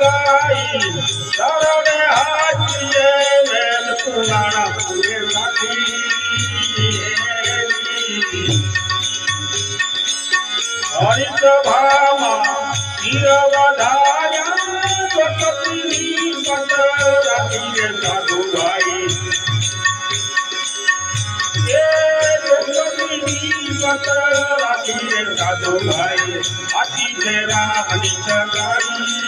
લગાઈ શરણે હાથીએ વેલ પુરાણા પૂરે હરિત ભામાં તીર વધાર્યા વખતની પત રાખીએ વખતની પત રાખીએ રામની સગાઈ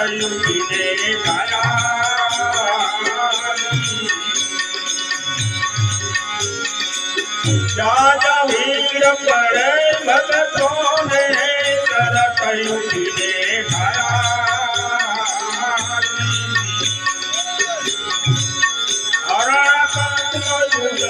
તરત યુગીને ગાયા જ્યાં જ્યાં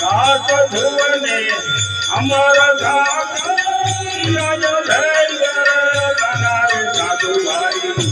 દાસ ધુવને અમર રાજ ધૈર્ય સાધુભાઈ આથી જય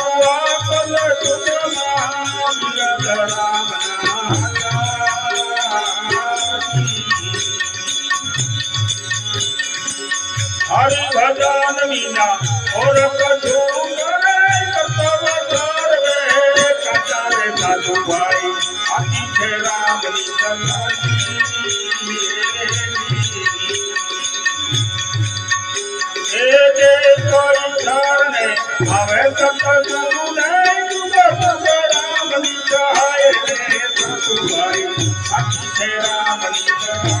تنهن کي